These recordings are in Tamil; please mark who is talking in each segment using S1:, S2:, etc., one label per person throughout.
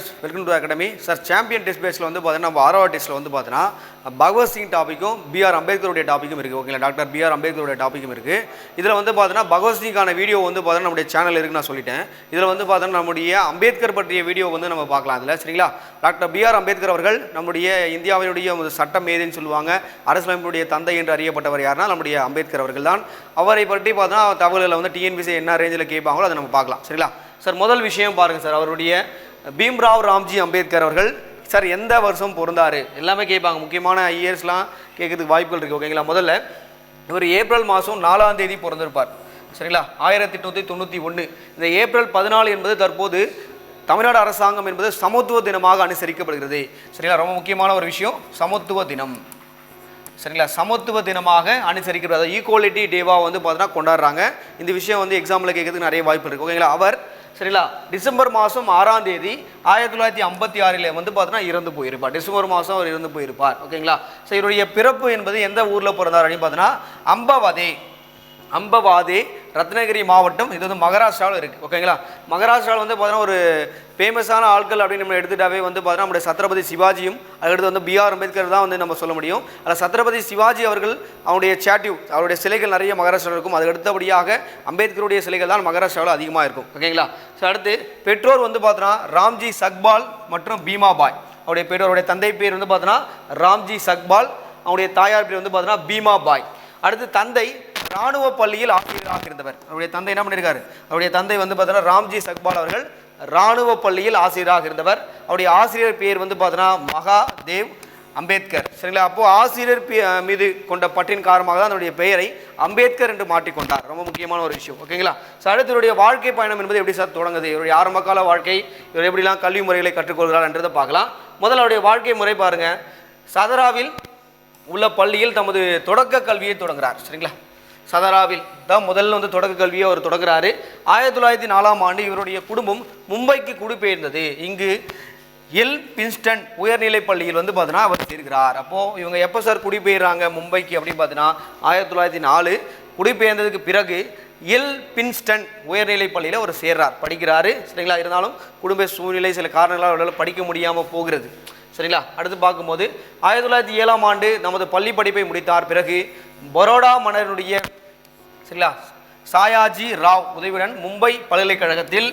S1: Hi welcome to academy sir champion test பேஸில் வந்து பார்த்தீங்கன்னா நம்ம டெஸ்ட்டில் வந்து பார்த்தீங்கன்னா பகவத் சிங் டாப்பிக்கும் பிஆர் அம்பேத்கருடைய டாப்பிக்கும் இருக்குது ஓகேங்களா டாக்டர் பிஆர் அம்பேத்கருடைய டாப்பிக்கும் இருக்குது இதில் வந்து பார்த்தீங்கன்னா பகவத் சிங்கான வீடியோ வந்து பார்த்தீங்கன்னா நம்முடைய சேனல் இருக்குன்னு நான் சொல்லிட்டேன். இதில் வந்து பார்த்தீங்கன்னா நம்முடைய அம்பேத்கர் பற்றிய வீடியோ வந்து நம்ம பார்க்கலாம் அதில். சரிங்களா? டாக்டர் பிஆர் அம்பேத்கர் அவர்கள் நம்முடைய இந்தியாவினுடைய ஒரு ஏதுன்னு சொல்லுவாங்க. அரசியலமைப்புடைய தந்தை என்று அறியப்பட்டவர் யாருன்னா நம்முடைய அம்பேத்கர் அவர்கள் தான். அவரை பற்றி பார்த்தீங்கன்னா தகவல்களை வந்து டிஎன்பிசி என்ன ரேஞ்சில் கேட்பாங்களோ அதை நம்ம பார்க்கலாம். சரிங்களா? சார் முதல் விஷயம் பாருங்கள் சார் அவருடைய பீம்ராவ் ராம்ஜி அம்பேத்கர் அவர்கள் சார் எந்த வருஷம் பிறந்தாரு எல்லாமே கேட்பாங்க. முக்கியமான இயர்ஸ்லாம் கேட்கறதுக்கு வாய்ப்புகள் இருக்குது ஓகேங்களா? முதல்ல இவர் ஏப்ரல் மாதம் நாலாம் தேதி பிறந்திருப்பார். சரிங்களா? ஆயிரத்தி எட்நூற்றி தொண்ணூற்றி ஒன்று இந்த ஏப்ரல் பதினாலு என்பது தற்போது தமிழ்நாடு அரசாங்கம் என்பது சமத்துவ தினமாக அனுசரிக்கப்படுகிறது. சரிங்களா? ரொம்ப முக்கியமான ஒரு விஷயம் சமத்துவ தினம். சரிங்களா? சமத்துவ தினமாக அனுசரிக்கப்படுது ஈக்குவாலிட்டி டேவாக வந்து பார்த்தீங்கன்னா கொண்டாடுறாங்க. இந்த விஷயம் வந்து எக்ஸாமில் கேட்கறதுக்கு நிறைய வாய்ப்பு இருக்குது ஓகேங்களா? அவர் சரிங்களா? டிசம்பர் மாதம் ஆறாம் தேதி ஆயிரத்தி தொள்ளாயிரத்தி ஐம்பத்தி ஆறில் வந்து பார்த்தோன்னா இறந்து போயிருப்பார். டிசம்பர் மாதம் அவர் இறந்து போயிருப்பார். ஓகேங்களா? ஸோ இவருடைய பிறப்பு என்பது எந்த ஊரில் பிறந்தார் அப்படின்னு பார்த்தோன்னா அம்பவதே. அம்பவாதே ரத்னகிரி மாவட்டம் இது வந்து மகாராஷ்டிராவில் இருக்குது ஓகேங்களா மகாராஷ்டிராவில் வந்து பார்த்தீங்கன்னா ஒரு ஃபேமஸான ஆட்கள் அப்படின்னு நம்ம எடுத்துட்டாவே வந்து பார்த்தீங்கன்னா நம்முடைய சத்ரபதி சிவாஜியும் அதுக்கடுத்து வந்து பிஆர் அம்பேத்கர் தான் வந்து நம்ம சொல்ல முடியும். அதில் சத்ரபதி சிவாஜி அவர்கள் அவருடைய ஸ்டாட்யூ அவருடைய சிலைகள் நிறைய மகாராஷ்டிராவில் இருக்கும். அதுக்கு அடுத்தபடியாக அம்பேத்கருடைய சிலைகள் தான் மகாராஷ்டிராவில் அதிகமாக இருக்கும். ஓகேங்களா ஸோ அடுத்து பெற்றோர் வந்து பார்த்தோன்னா ராம்ஜி சக்பால் மற்றும் பீமாபாய். அவருடைய பெற்றோருடைய தந்தை பேர் வந்து பார்த்தோன்னா ராம்ஜி சக்பால். அவருடைய தாயார் பேர் வந்து பார்த்தோன்னா பீமாபாய். அடுத்து தந்தை ராணுவ பள்ளியில் ஆசிரியராக இருந்தவர். அவருடைய தந்தை என்ன பண்ணியிருக்காரு அவருடைய தந்தை வந்து பார்த்தோன்னா ராம்ஜி சக்பால் அவர்கள் ராணுவ பள்ளியில் ஆசிரியராக இருந்தவர். அவருடைய ஆசிரியர் பேர் வந்து பார்த்தோன்னா மகாதேவ் அம்பேத்கர். சரிங்களா? அப்போ ஆசிரியர் மீது கொண்ட பற்றின் காரணமாக தான் அதனுடைய பெயரை அம்பேத்கர் என்று மாற்றிக்கொண்டார் ரொம்ப முக்கியமான ஒரு விஷயம். ஓகேங்களா? ஸோ அடுத்து இவருடைய வாழ்க்கை பயணம் என்பது எப்படி சார் தொடங்குது? இவருடைய ஆரம்ப கால வாழ்க்கை இவர் எப்படிலாம் கல்வி முறைகளை கற்றுக்கொள்கிறார் என்றதை பார்க்கலாம். முதல்ல அவருடைய வாழ்க்கை முறை பாருங்க. சதராவில் உள்ள பள்ளியில் தமது தொடக்க கல்வியை தொடங்குறார். சரிங்களா? சதராவில் தான் முதல்ல வந்து தொடக்க கல்வியை அவர் தொடங்குறாரு. ஆயிரத்தி தொள்ளாயிரத்தி நாலாம் ஆண்டு இவருடைய குடும்பம் மும்பைக்கு குடிபெயர்ந்தது. இங்கு எல். பின்ஸ்டன் உயர்நிலைப் பள்ளியில் வந்து பார்த்தீங்கன்னா அவர் சேர்கிறார். அப்போது இவங்க எப்போ சார் குடிபெயர்றாங்க மும்பைக்கு அப்படின்னு பார்த்தீங்கன்னா ஆயிரத்தி தொள்ளாயிரத்தி நாலு. குடிபெயர்ந்ததுக்கு பிறகு எல். பின்ஸ்டன் உயர்நிலைப் பள்ளியில் அவர் சேர்றார். படிக்கிறாரு. சரிங்களா? இருந்தாலும் குடும்ப சூழ்நிலை சில காரணங்களால் அவரால் படிக்க முடியாமல் போகிறது. சரிங்களா? அடுத்து பார்க்கும்போது ஆயிரத்தி தொள்ளாயிரத்தி ஏழாம் ஆண்டு நமது பள்ளி படிப்பை முடித்தார். பிறகு பரோடா மன்னருடைய சரிங்களா? சாயாஜி ராவ் உதவியுடன் மும்பை பல்கலைக்கழகத்தில்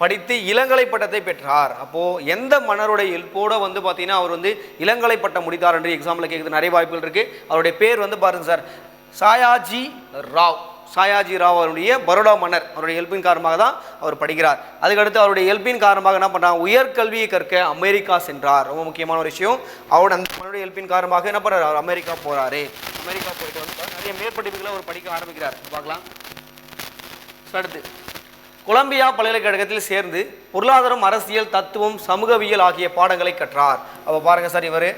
S1: படித்து இளங்கலை பட்டத்தை பெற்றார். அப்போது எந்த மன்னருடைய ஹெல்ப்போட வந்து பார்த்தீங்கன்னா அவர் வந்து இளங்கலை பட்டம் முடித்தார் என்று எக்ஸாமில் கேட்குறது நிறைய வாய்ப்புகள் இருக்குது அவருடைய பேர் வந்து பாருங்க சார். சாயாஜி ராவ். சாயாஜி ராவ் அவருடைய பரோடா மன்னர் அவருடைய ஹெல்ப்பின் காரணமாக தான் அவர் படிக்கிறார். அதுக்கடுத்து அவருடைய ஹெல்ப்பின் காரணமாக என்ன பண்ணுறாங்க உயர்கல்வியை கற்க அமெரிக்கா சென்றார். ரொம்ப முக்கியமான ஒரு விஷயம். அவர் அந்த மனுடைய ஹெல்ப்பின் காரணமாக என்ன பண்ணுறாரு அவர் அமெரிக்கா போகிறாரு அமெரிக்கா போயிட்டு வந்து நிறைய மேற்படிப்புகளை அவர் படிக்க ஆரம்பிக்கிறார். பார்க்கலாம். அடுத்து. கொலம்பியா பல்கலைக்கழகத்தில் சேர்ந்து பொருளாதாரம் அரசியல் தத்துவம் சமூகவியல் ஆகிய பாடங்களை கற்றார். அப்போ பாருங்க சார் இவர்.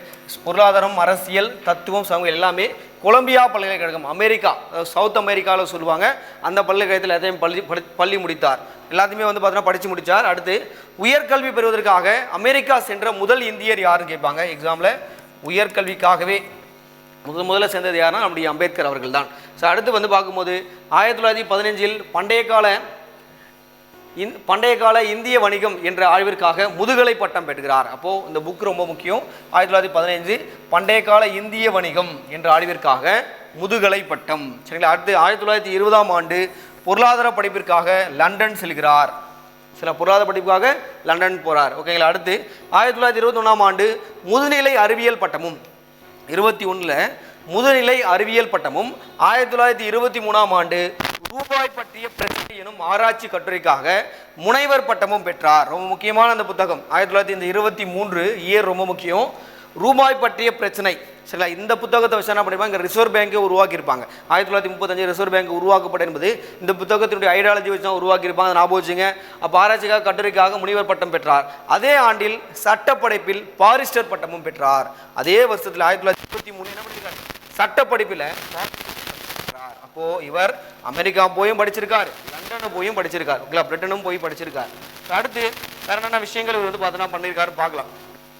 S1: பொருளாதாரம் அரசியல் தத்துவம் சமூக எல்லாமே கொலம்பியா பல்கலைக்கழகம் அமெரிக்கா சவுத் அமெரிக்காவில் சொல்லுவாங்க. அந்த பல்கலைக்கழகத்தில் எதையும் பள்ளி படி பள்ளி முடித்தார். எல்லாத்தையுமே வந்து பார்த்தீங்கன்னா படித்து முடித்தார். அடுத்து உயர்கல்வி பெறுவதற்காக அமெரிக்கா சென்ற முதல் இந்தியர் யாருன்னு கேட்பாங்க. எக்ஸாமில் உயர்கல்விக்காகவே முதல் முதல்ல சேர்ந்தது யாருன்னா நம்முடைய அம்பேத்கர் அவர்கள் தான் ஸோ அடுத்து வந்து பார்க்கும்போது ஆயிரத்தி தொள்ளாயிரத்தி பதினஞ்சில் பண்டைய கால இந் பண்டைய கால இந்திய வணிகம் என்ற ஆய்விற்காக முதுகலை பட்டம் பெறுகிறார் அப்போது இந்த புக் ரொம்ப முக்கியம். ஆயிரத்தி தொள்ளாயிரத்தி பதினைஞ்சு பண்டைய கால இந்திய வணிகம் என்ற ஆய்விற்காக முதுகலை பட்டம். சரிங்களா? அடுத்து ஆயிரத்தி தொள்ளாயிரத்தி இருபதாம் ஆண்டு பொருளாதார படிப்பிற்காக லண்டன் செல்கிறார். சில பொருளாதார படிப்புக்காக லண்டன் போகிறார் ஓகேங்களா? அடுத்து ஆயிரத்தி தொள்ளாயிரத்தி இருபத்தொன்னாம் ஆண்டு முதுநிலை அறிவியல் பட்டமும் இருபத்தி ஒன்றில் முதுநிலை அறிவியல் பட்டமும் ஆயிரத்தி தொள்ளாயிரத்தி இருபத்தி மூணாம் ஆண்டு ரூபாய் பற்றிய பிரச்சனை எனும் ஆராய்ச்சி கட்டுரைக்காக முனைவர் பட்டமும் பெற்றார். ரொம்ப முக்கியமான அந்த புத்தகம். ஆயிரத்தி தொள்ளாயிரத்தி இந்த இருபத்தி மூன்று இயர் ரொம்ப முக்கியம். ரூபாய் பற்றிய பிரச்சனை. சரிங்களா இந்த புத்தகத்தை வச்சு என்ன பண்ணிருப்பாங்க? இங்கே ரிசர்வ் பேங்கை உருவாக்கியிருப்பாங்க. ஆயிரத்தி தொள்ளாயிரத்தி முப்பத்தஞ்சு ரிசர்வ் பேங்க் உருவாக்கப்பட்ட என்பது இந்த புத்தகத்தினுடைய ஐடியாலஜி வச்சு தான் உருவாக்கியிருப்பாங்க. அதை ஞாபகம் வச்சுங்க. அப்போ ஆராய்ச்சிக்காக கட்டுரைக்காக முனிவர் பட்டம் பெற்றார். அதே ஆண்டில் சட்டப்படைப்பில் பாரிஸ்டர் பட்டமும் பெற்றார். அதே வருஷத்தில் ஆயிரத்தி தொள்ளாயிரத்தி முப்பத்தி மூணு என்ன பண்ணியிருக்காரு சட்டப்படிப்பில் படிச்சிருக்கார். அப்போ இவர் அமெரிக்கா போயும் படிச்சிருக்காரு லண்டனும் போயும் படிச்சிருக்காரு ஓகேங்களா பிரிட்டனும் போய் படிச்சிருக்காரு. அடுத்து வேறு என்னென்ன விஷயங்கள் இவர் வந்து பார்த்தோன்னா பண்ணியிருக்காரு பார்க்கலாம்.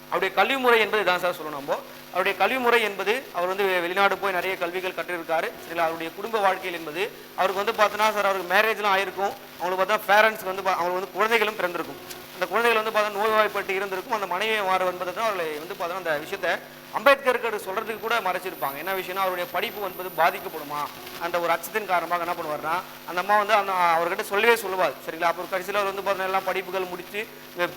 S1: அவருடைய கல்வி முறை என்பது இதான் சார் சொல்லணும் நம்ம. அவருடைய கல்வி முறை என்பது அவர் வந்து வெளிநாடு போய் நிறைய கல்விகள் கற்றிருக்காரு. சரிங்களா? அவருடைய குடும்ப வாழ்க்கையில் என்பது அவருக்கு வந்து பார்த்தோன்னா சார் அவருக்கு மேரேஜ்லாம் ஆயிருக்கும். அவங்களுக்கு பார்த்தா பேரண்ட்ஸ் வந்து பா- அவங்களுக்கு வந்து குழந்தைகளும் பிறந்திருக்கும். அந்த குழந்தைகள் வந்து பார்த்தா நோய்வாய்ப்பட்டு இருந்திருக்கும். அந்த மனைவியை மாறு என்பது தான் அவர்களை வந்து பார்த்தோன்னா அந்த விஷயத்தை அம்பேத்கருக்கு அது கூட மறைச்சிருப்பாங்க. என்ன விஷயம்னா அவருடைய படிப்பு என்பது பாதிக்கப்படுமா? அந்த ஒரு அச்சத்தின் காரணமாக என்ன பண்ணுவார்னா அந்த அம்மா வந்து அந்த அவர்கிட்ட சொல்லவே சொல்லுவார். சரிங்களா? அப்புறம் கடைசியில் அவர் வந்து பார்த்தீங்கன்னா எல்லாம் படிப்புகள் முடித்து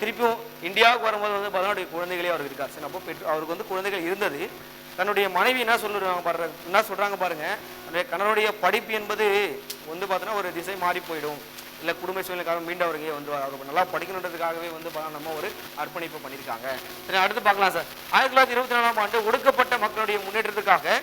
S1: திருப்பியும் இந்தியாவுக்கு வரும்போது வந்து பார்த்தீங்கன்னா குழந்தைகளே அவருக்கு இருக்கார். சரி அப்போ பெற்று அவருக்கு வந்து குழந்தைகள் இருந்தது. தன்னுடைய மனைவி என்ன சொல்லுறாங்க பாரு என்ன சொல்கிறாங்க பாருங்கள் அந்த கணவனுடைய படிப்பு என்பது வந்து பார்த்தீங்கன்னா ஒரு திசை மாறி போயிடும். இல்லை குடும்ப சூழ்நிலைக்காக மீண்டும் அவருங்க வந்து அவர் நல்லா படிக்கணுன்றதுக்காகவே வந்து நம்ம ஒரு அர்ப்பணிப்பு பண்ணியிருக்காங்க. சரி அடுத்து பார்க்கலாம் சார். ஆயிரத்தி தொள்ளாயிரத்தி இருபத்தி நாலாம் ஆண்டு ஒடுக்கப்பட்ட மக்களுடைய முன்னேற்றத்துக்காக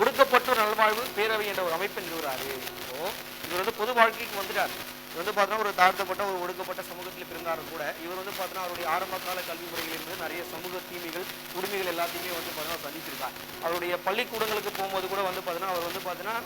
S1: ஒடுக்கப்பட்டோர் நல்வாழ்வு பேரவை என்ற ஒரு அமைப்பை நிறுவுறாரு. இப்போ இவர் வந்து பொது வாழ்க்கைக்கு வந்துட்டார். இவர் வந்து பார்த்தோன்னா ஒரு தாழ்த்தப்பட்ட ஒரு ஒடுக்கப்பட்ட சமூகத்தில் பிறந்தாலும் கூட. இவர் வந்து பார்த்தோன்னா அவருடைய ஆரம்ப கால கல்வி முறையில் இருந்து நிறைய சமூக தீமைகள் உரிமைகள் எல்லாத்தையுமே வந்து பார்த்தோன்னா சந்திச்சிருக்கார். அவருடைய பள்ளிக்கூடங்களுக்கு போகும்போது கூட வந்து பார்த்தோன்னா அவர் வந்து பார்த்தோன்னா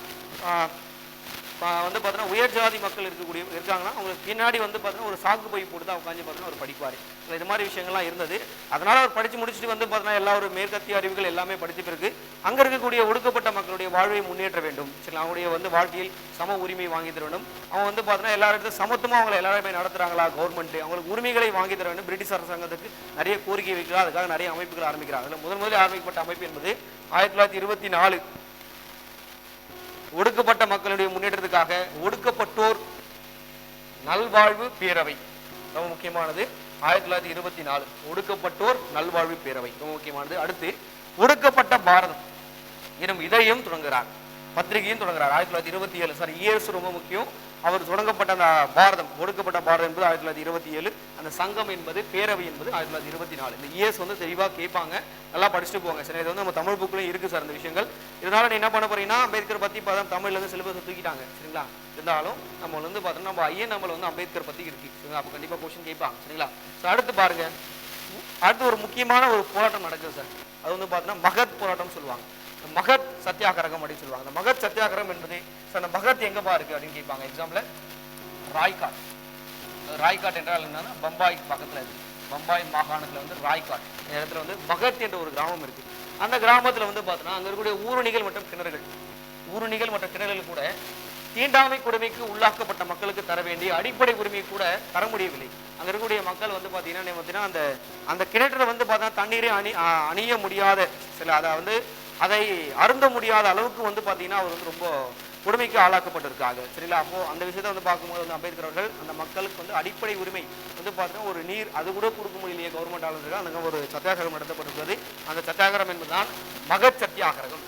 S1: வந்து பார்த்தோன்னா உயர் ஜாதி மக்கள் இருக்கக்கூடிய இருக்காங்கன்னா அவங்களுக்கு பின்னாடி வந்து பார்த்தோன்னா ஒரு சாக்கு பை போட்டு தான் உட்காந்து பார்த்தோன்னா அவர் படிப்பார். இது மாதிரி விஷயங்கள்லாம் இருந்தது. அதனால் அவர் படித்து முடிச்சுட்டு வந்து பார்த்தோன்னா எல்லா ஒரு மேற்கத்திய அறிவுகள் எல்லாமே படித்த பிறகு அங்கே இருக்கக்கூடிய ஒடுக்கப்பட்ட மக்களுடைய வாழ்வை முன்னேற்ற வேண்டும். சரி அவங்களுடைய வந்து வாழ்க்கையில் சம உரிமை வாங்கி தர வேண்டும். அவன் வந்து பார்த்தோன்னா எல்லா இடத்துல சமத்துவமாக அவங்களை எல்லாருமே நடத்துகிறாங்களா கவர்மெண்ட் அவங்களுக்கு உரிமைகளை வாங்கி தர வேண்டும். பிரிட்டிஷ் அரசாங்கத்துக்கு நிறைய கோரிக்கை வைக்கிறார் அதுக்காக நிறைய அமைப்புகள் ஆரம்பிக்கிறாங்க. அதில் முதல் முதலில் ஆரம்பிக்கப்பட்ட அமைப்பு என்பது ஆயிரத்தி தொள்ளாயிரத்தி இருபத்தி நாலு. ஒடுக்கப்பட்ட மக்களுடைய முன்னேற்றத்துக்காக ஒடுக்கப்பட்டோர் நல்வாழ்வு பேரவை. ரொம்ப முக்கியமானது. ஆயிரத்தி தொள்ளாயிரத்தி இருபத்தி நாலு. ஒடுக்கப்பட்டோர் நல்வாழ்வு பேரவை. ரொம்ப முக்கியமானது. அடுத்து ஒடுக்கப்பட்ட பாரதம் எனும் இதையும் தொடங்குகிறார். பத்திரிகையும் தொடங்குறார் ஆயிரத்தி தொள்ளாயிரத்தி இருபத்தி ஏழு. சார் இயர்ஸ் ரொம்ப முக்கியம். அவர் தொடங்கப்பட்ட அந்த பாரதம் ஒடுக்கப்பட்ட பாரதம் என்பது ஆயிரத்தி தொள்ளாயிரத்தி இருபத்தி ஏழு. அந்த சங்கம் என்பது பேரவை என்பது ஆயிரத்தி தொள்ளாயிரத்தி இருபத்தி நாலு. இந்த இயர்ஸ் வந்து தெளிவாக கேட்பாங்க. நல்லா படிச்சுட்டு போவாங்க சரி இது வந்து நம்ம தமிழ் புக்லேயும் இருக்கு சார் இந்த விஷயங்கள். இதனால நீ என்ன பண்ண போறீங்கன்னா அம்பேத்கர் பத்தி பார்த்தா தமிழ்லேருந்து தமிழ்ல இருந்து சிலபஸ் தூக்கிட்டாங்க. சரிங்களா? இருந்தாலும் நம்ம வந்து பார்த்தோம்னா நம்ம ஐயன் நம்மள வந்து அம்பேத்கர் பத்தி இருக்கு. சரிங்களா? அப்போ கண்டிப்பா கொஸ்டின் கேட்பாங்க. சரிங்களா? ஸோ அடுத்து பாருங்க. அடுத்து ஒரு முக்கியமான ஒரு போராட்டம் நடக்குது சார். அது வந்து பார்த்தோன்னா மகத் போராட்டம்னு சொல்லுவாங்க. மகத் சத்தியாகிரகம் அப்படின்னு சொல்லுவாங்க. அந்த மகத் சத்தியாகிரகம் என்பது சார் அந்த மகத் எங்கப்பா இருக்கு அப்படின்னு கேட்பாங்க. எக்ஸாம்பிள் ராய்காட். ராய்காட் என்றால் என்னன்னா பம்பாய் பக்கத்துல இருக்கு. பம்பாய் மாகாணத்துல வந்து ராய்காட். இந்த இடத்துல வந்து பகத் என்ற ஒரு கிராமம் இருக்கு. அந்த கிராமத்துல வந்து பார்த்தோன்னா அங்க இருக்கக்கூடிய ஊருணிகள் மற்றும் கிணறுகள். ஊருணிகள் மற்றும் கிணறுகள் கூட தீண்டாமை கொடுமைக்கு உள்ளாக்கப்பட்ட மக்களுக்கு தர வேண்டிய அடிப்படை உரிமையை கூட தர முடியவில்லை. அங்க இருக்கக்கூடிய மக்கள் வந்து பார்த்தீங்கன்னா என்ன பார்த்தீங்கன்னா அந்த அந்த கிணற்றுல வந்து பார்த்தா தண்ணீரை அணி அணிய முடியாத சில அதை வந்து அதை அருந்த முடியாத அளவுக்கு வந்து பார்த்தீங்கன்னா அவர் வந்து ரொம்ப கொடுமைக்கு ஆளாக்கப்பட்டிருக்காங்க சரிங்களா? அப்போ அந்த விஷயத்தை வந்து பார்க்கும்போது வந்து அம்பேத்கர் அவர்கள் அந்த மக்களுக்கு வந்து அடிப்படை உரிமை வந்து பார்த்தீங்கன்னா ஒரு நீர் அது கூட கொடுக்க முடியலையே கவர்மெண்ட் ஆளுநர்கள். அங்கே ஒரு சத்தியாகிரகம் நடத்தப்பட்டிருக்கிறது. அந்த சத்தியாகிரகம் என்பதுதான் மகத் சத்தியாகிரகம்.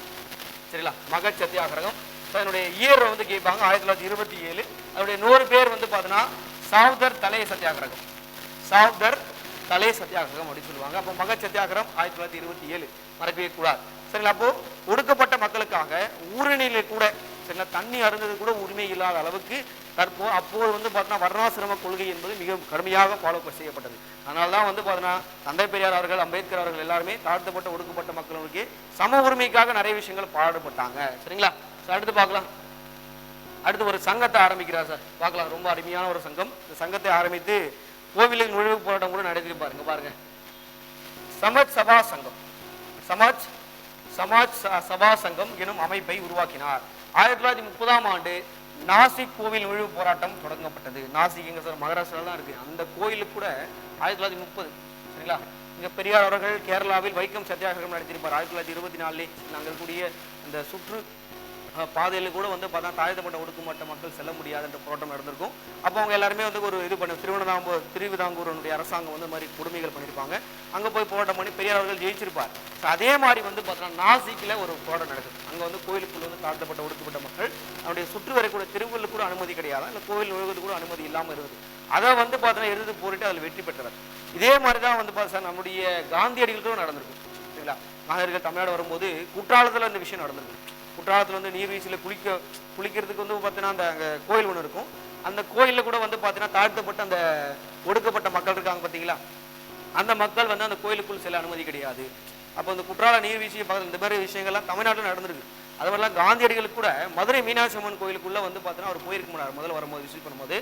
S1: சரிங்களா? மகத் சத்தியாகிரகம். அதனுடைய இயர் வந்து கேட்பாங்க ஆயிரத்தி தொள்ளாயிரத்தி இருபத்தி ஏழு. அதனுடைய நூறு பேர் வந்து பார்த்தீங்கன்னா சாவ்தர் தலை சத்தியாகிரகம். சாவ்தர் தலை சத்தியாகிரகம் அப்படின்னு சொல்லுவாங்க. அப்போ மகச் சத்தியாகிரகம் ஆயிரத்தி தொள்ளாயிரத்தி இருபத்தி ஏழு. மறக்கவே கூடாது. சரிங்களா? அப்போ ஒடுக்கப்பட்ட மக்களுக்காக ஊரணியில கூட சரிங்களா தண்ணி அருந்தது கூட உரிமை இல்லாத அளவுக்கு தற்போ அப்போது வந்து பார்த்தீங்கன்னா வர்ணாசிரம கொள்கை என்பது மிக கடுமையாக ஃபாலோ செய்யப்பட்டது. அதனால தான் வந்து பார்த்தீங்கன்னா தந்தை பெரியார் அவர்கள் அம்பேத்கர் அவர்கள் எல்லாருமே தாழ்த்தப்பட்ட ஒடுக்கப்பட்ட மக்களுக்கு சம உரிமைக்காக நிறைய விஷயங்கள் பாடுபட்டாங்க சரிங்களா? சார் அடுத்து பார்க்கலாம். அடுத்து ஒரு சங்கத்தை ஆரம்பிக்கிறார் சார். பார்க்கலாம். ரொம்ப அருமையான ஒரு சங்கம். இந்த சங்கத்தை ஆரம்பித்து கோவிலின் நுழைவு போராட்டம் கூட நடத்தி பாருங்க பாருங்க. சமஜ் சபா சங்கம். சமாஜ் சமாஜ் ச- சபா சங்கம் எனும் அமைப்பை உருவாக்கினார். ஆயிரத்தி தொள்ளாயிரத்தி முப்பதாம் ஆண்டு நாசிக் கோவில் நுழைவு போராட்டம் தொடங்கப்பட்டது. நாசிக் எங்க சார் மகாராஷ்டிரால தான் இருக்கு. அந்த கோயிலுக்கு கூட ஆயிரத்தி தொள்ளாயிரத்தி முப்பது சரிங்களா? இங்க பெரியார் அவர்கள் கேரளாவில் வைக்கம் சத்தியாகிரகம் நடத்தியிருப்பார். ஆயிரத்தி தொள்ளாயிரத்தி இருபத்தி நாலுலே நாங்கள் கூடிய அந்த சுற்று பாதையில் கூட வந்து பார்த்தா தாழ்த்தப்பட்ட ஒடுக்குமட்ட மக்கள் செல்ல முடியாதுன்ற போராட்டம் நடந்திருக்கும். அப்போ அவங்க எல்லாருமே வந்து ஒரு இது பண்ணி திருவனந்தாம்பூர் திருவிதாங்கூரனுடைய அரசாங்கம் வந்து மாதிரி கொடுமைகள் பண்ணியிருப்பாங்க. அங்கே போய் போராட்டம் பண்ணி பெரியார் அவர்கள் ஜெயிச்சிருப்பார். ஸோ அதே மாதிரி வந்து பார்த்தோன்னா நாசிக்கில் ஒரு போராட்டம் நடக்குது. அங்கே வந்து கோயிலுக்குள்ள வந்து தாழ்த்தப்பட்ட ஒடுக்கப்பட்ட மக்கள் அவருடைய சுற்று வரக்கூடிய தெருவுகளுக்கு கூட அனுமதி கிடையாது. அந்த கோவில் நுழைவது கூட அனுமதி இல்லாமல் இருக்குது அதை வந்து பார்த்தோன்னா எதிர்த்து போரிட்டு அதில் வெற்றி பெற்றவர். இதே மாதிரி தான் வந்து பார்த்தா நம்முடைய காந்தியடிகளுக்கும் நடந்திருக்கும் சரிங்களா? காந்தியடிகள் தமிழ்நாடு வரும்போது குற்றாலத்தில் அந்த விஷயம் நடந்திருக்கு. குற்றாலத்தில் வந்து நீர்வீழ்ச்சியில் குளிக்க குளிக்கிறதுக்கு வந்து பார்த்தீங்கன்னா அந்த அங்கே கோயில் ஒன்று இருக்கும். அந்த கோயிலில் கூட வந்து பார்த்தீங்கன்னா தாழ்த்தப்பட்ட அந்த ஒடுக்கப்பட்ட மக்கள் இருக்காங்க பார்த்தீங்களா அந்த மக்கள் வந்து அந்த கோயிலுக்குள் செல்ல அனுமதி கிடையாது. அப்போ அந்த குற்றால நீர்வீழ்ச்சி பக்கத்தில் இந்த மாதிரி விஷயங்கள்லாம் தமிழ்நாட்டில் நடந்திருக்கு. அது மாதிரிலாம் காந்தியடிகளுக்கு கூட மதுரை மீனாட்சி அம்மன் கோயிலுக்குள்ளே வந்து பார்த்தீங்கன்னா அவர் போயிருக்க முடியாது. முதல்ல வரும்போது விசிட் பண்ணும்போது.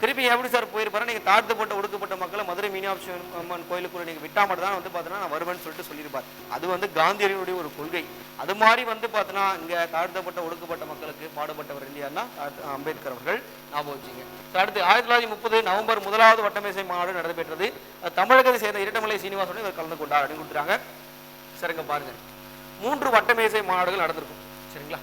S1: திருப்பி எப்படி சார் போயிருப்பாரு நீங்கள் தாழ்த்தப்பட்ட ஒடுக்கப்பட்ட மக்களை மதுரை மீனாட்சி அம்மன் கோயிலுக்குள்ள நீங்கள் விட்டா மட்டும் தான் வந்து பார்த்தீங்கன்னா நான் வருவேன்னு சொல்லிட்டு சொல்லியிருப்பார். அது வந்து காந்தியடிகளுடைய ஒரு கொள்கை. அது மாதிரி வந்து பார்த்தீங்கன்னா இங்கே தாழ்த்தப்பட்ட ஒடுக்கப்பட்ட மக்களுக்கு பாடுபட்டவர் இல்லையான்னா அம்பேத்கர் அவர்கள். ஞாபகம் வச்சுங்க. அடுத்து ஆயிரத்தி தொள்ளாயிரத்தி முப்பது நவம்பர் முதலாவது வட்டமேசை மாநாடு நடைபெற்றது. தமிழகத்தை சேர்ந்த இரட்டமலை சீனிவாசன் இவர் கலந்து கொண்டார் அப்படின்னு கொடுத்துறாங்க சரிங்க பாருங்க. மூன்று வட்டமேசை மாநாடுகள் நடந்திருக்கும். சரிங்களா?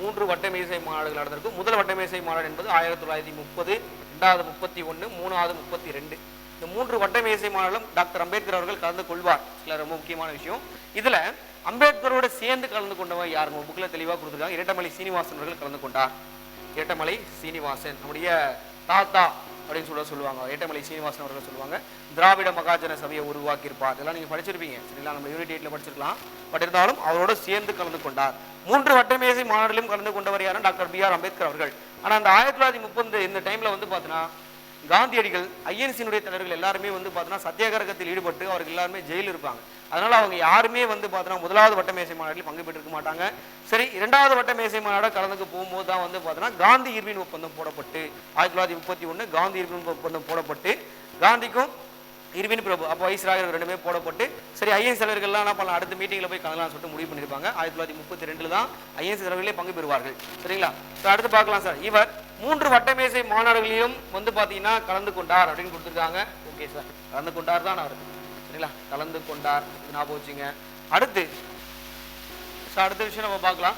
S1: மூன்று வட்டமேசை மாநாடுகள் நடந்திருக்கும். முதல் வட்டமேசை மாநாடு என்பது ஆயிரத்தி தொள்ளாயிரத்தி முப்பது. ரெண்டாவது முப்பத்தி ஒன்று மூணாவது முப்பத்தி ரெண்டு. இந்த மூன்று வட்டமேசை மாநாடும் டாக்டர் அம்பேத்கர் அவர்கள் கலந்து கொள்வார். சில ரொம்ப முக்கியமான விஷயம். இதில் அம்பேத்கரோட சேர்ந்து கலந்து கொண்டவங்க யாருங்க புக்கில் தெளிவாக கொடுத்துருக்காங்க. இரட்டமலை சீனிவாசன் அவர்கள் கலந்து கொண்டார். இரட்டமலை சீனிவாசன். நம்முடைய தாத்தா அப்படின்னு சொல்ல சொல்லுவாங்க. ஏட்டமலை சீனிவாசன் அவர்கள் சொல்லுவாங்க. திராவிட மகாஜன சபையை உருவாக்கியிருப்பார். இதெல்லாம் நீங்கள் படிச்சிருப்பீங்க. சரிங்களா? நம்ம யூனிட் எயிட்டில் படிச்சிருக்கலாம். பட் இருந்தாலும் அவரோட சேர்ந்து கலந்து கொண்டார். மூன்று வட்டமேசை மாநாட்டிலும் கலந்து கொண்டவர் யாரும் டாக்டர் பி ஆர் அம்பேத்கர் அவர்கள். ஆனால் அந்த ஆயிரத்தி தொள்ளாயிரத்தி முப்பது இந்த டைமில் வந்து பார்த்தீங்கன்னா காந்தியடிகள் ஐஎன்சியினுடைய தலைவர்கள் எல்லாருமே வந்து பார்த்தீங்கன்னா சத்தியாகிரகத்தில் ஈடுபட்டு அவர்கள் எல்லாருமே ஜெயிலில் இருப்பாங்க. அதனால் அவங்க யாருமே வந்து பார்த்தீங்கன்னா முதலாவது வட்ட மேசை மாநாட்டில் பங்கு பெற்றிருக்க மாட்டாங்க. சரி இரண்டாவது வட்ட மேசை மாநாட கலந்துக்கு போகும்போது தான் வந்து பார்த்தீங்கன்னா காந்தி இர்வின் ஒப்பந்தம் போடப்பட்டு ஆயிரத்தி தொள்ளாயிரத்தி முப்பத்தி ஒன்று காந்தி இர்வின் ஒப்பந்தம் போடப்பட்டு காந்திக்கும் இர்வின் பிரபு அப்போ வயசுராக ரெண்டுமே போடப்பட்டு சரி ஐஎன்சி தலைவர்கள்லாம் என்ன பண்ணலாம் அடுத்த மீட்டிங்கில் போய் கலந்துலாம் சொல்லிட்டு முடிவு பண்ணியிருப்பாங்க. ஆயிரத்தி தொள்ளாயிரத்தி முப்பத்தி ரெண்டில் தான் ஐஎன்சி தலைவர்களே பங்கு பெறுவார்கள். சரிங்களா? So, அடுத்து பார்க்கலாம் சார். இவர் மூன்று வட்டமேசை மாநாடுகளிலும் வந்து பார்த்தீங்கன்னா கலந்து கொண்டார் அப்படின்னு கொடுத்துருக்காங்க. Okay sir. கலந்து கொண்டார் தான் அவர். சரிங்களா? கலந்து கொண்டார். இது ஞாபகம் வச்சுங்க. அடுத்து ஸோ அடுத்த விஷயம் நம்ம பார்க்கலாம்.